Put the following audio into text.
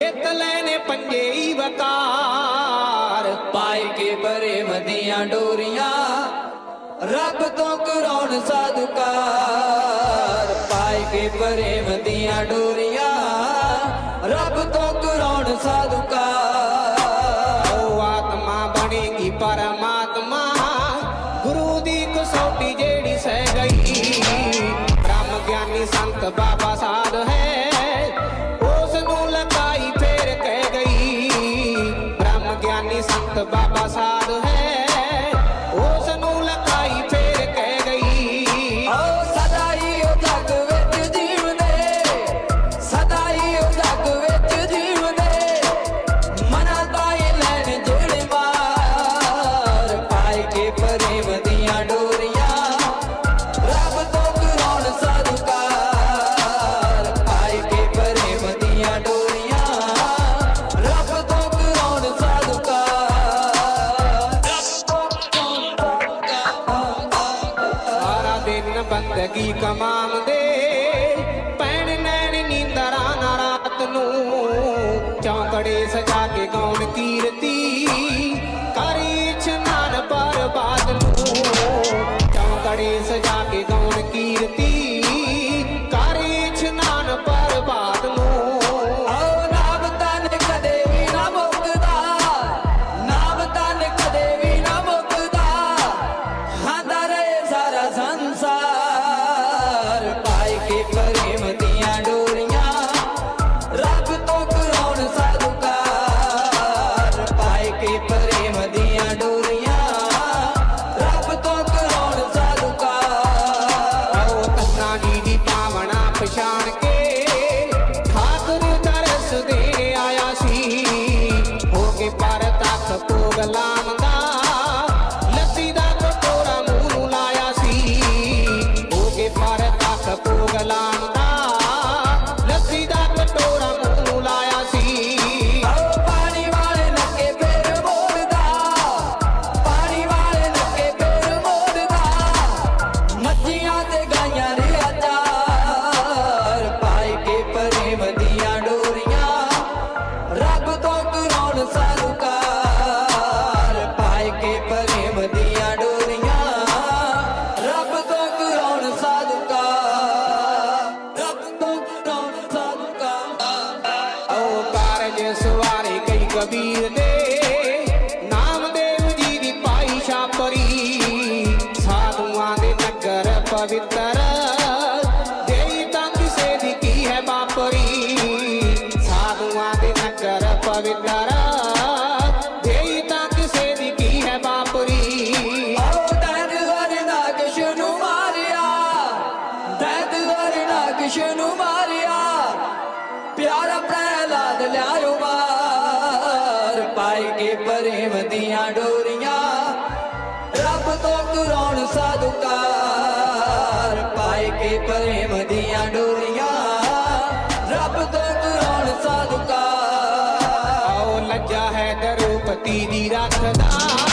ਜਿੱਤ ਲੈਨੇ ਪੰਜੇ ਹੀ ਵਕਾਰ। ਪਾਏ ਕੇ ਬਰੇ ਮਦੀਆਂ ਡੋਰੀਆਂ, ਰੱਬ ਤੋਂ ਕਰਾਉਣ ਸਾਧੁਕਾਰ। ਪਾਏ ਕੇ ਬਰੇ ਮਦੀਆਂ ਡੋਰੀਆਂ ਉਸ ਫੇਰ ਕਹਿ ਗਈ ਬ੍ਰਹਮ ਗਿਆਨੀ ਸੰਤ ਬਾਬਾ ਸਾਧ ਹੈ। ਸਾਰਾ ਬੰਦਗੀ ਕਮਾਉਂਦੇ ਪੈਣ ਨੈਣ ਨੀਂਦਰਾਂ ਨਾ ਰਾਤ ਨੂੰ। ਚੌਂਕੜੇ ਸਜਾ ਕੇ ਗਾਉਣ ਕੀਰਤੀ। ਕਰੀ ਇਸ਼ਨਾਨ ਬਰਬਾਦ ਨੂੰ। ਚੌਂਕੜੇ ਸਜਾ ਕੇ ਗਾਉਣ ਕੀਰਤੀ। ਕੇ ਪਰ ਤੱਕ ਭੋਗ ਲਾਉਂਦਾ। ਲੱਸੀ ਦਾ ਕਟੋਰਾ ਮੂੰਹ ਨੂੰ ਲਾਇਆ ਸੀ। ਹੋ ਕੇ ਪਰ ਤੱਕ ਭੋਗ ਲਾਉਂਦਾ। ਕਬੀਰ ਦੇ ਨਾਮਦੇਵ ਜੀ ਦੀ ਪਾਈ ਛਾਪਰੀ। ਸਾਧੂਆਂ ਦੇ ਨਗਰ ਪਵਿੱਤਰ, ਦੇਈ ਤਾਂ ਕਿਸੇ ਦੀ ਕੀ ਹੈ ਬਾਪਰੀ ਸਾਧੂਆਂ ਦੇ ਨਗਰ ਪਵਿੱਤਰ ਡੋਰੀਆਂ, ਰੱਬ ਤੋਂ ਕਰਾਉਣ ਸਾਧੁਕਾਰ। ਪਾਏ ਕੇ ਪ੍ਰੇਮ ਦੀਆਂ ਡੋਰੀਆਂ, ਰੱਬ ਤੋਂ ਕਰਾਉਣ ਸਾਧੁਕਾਰ। ਆਓ, ਲੱਜਾ ਹੈ ਦਰੂਪਤੀ ਦੀ ਰੱਖਦਾ।